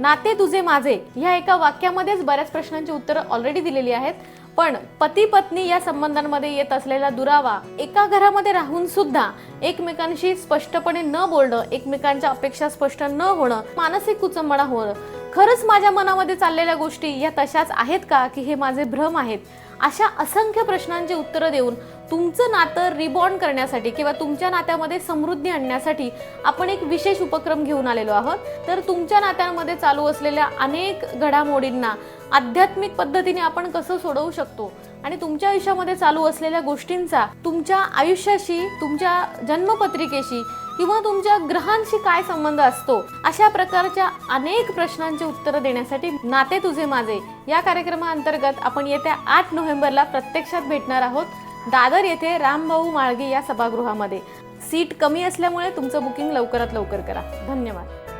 नाते तुझे माझे ह्या एका वाक्यामध्येच बऱ्याच प्रश्नांची उत्तरं ऑलरेडी दिलेली आहेत. पण पती पत्नी या संबंधांमध्ये येत असलेला दुरावा एका घरामध्ये राहून सुद्धा एकमेकांशी स्पष्टपणे न बोलणं एकमेकांच्या अपेक्षा स्पष्ट न होणं मानसिक कुचंबणा होणं खरंच माझ्या मनामध्ये चाललेल्या गोष्टी या तशाच आहेत का की हे माझे भ्रम आहेत? अशा असंख्य प्रश्नांची उत्तरं देऊन तुमचं नातं रिबॉन्ड करण्यासाठी किंवा तुमच्या नात्यामध्ये समृद्धी आणण्यासाठी आपण एक विशेष उपक्रम घेऊन आलेलो आहोत. तर तुमच्या नात्यांमध्ये चालू असलेल्या अनेक घडामोडींना आध्यात्मिक पद्धतीने आपण कसं सोडवू शकतो आणि तुमच्या आयुष्यामध्ये चालू असलेल्या गोष्टींचा तुमच्या आयुष्याशी तुमच्या जन्मपत्रिकेशी किंवा तुमच्या ग्रहांशी काय संबंध असतो अशा प्रकारच्या अनेक प्रश्नांची उत्तरं देण्यासाठी नाते तुझे माझे. या कार्यक्रमाअंतर्गत आपण येत्या आठ नोव्हेंबरला प्रत्यक्षात भेटणार आहोत. दादर येथे रामभाऊ माळगे या सभागृहामध्ये. सीट कमी असल्यामुळे तुमचं बुकिंग लवकरात लवकर करा. धन्यवाद.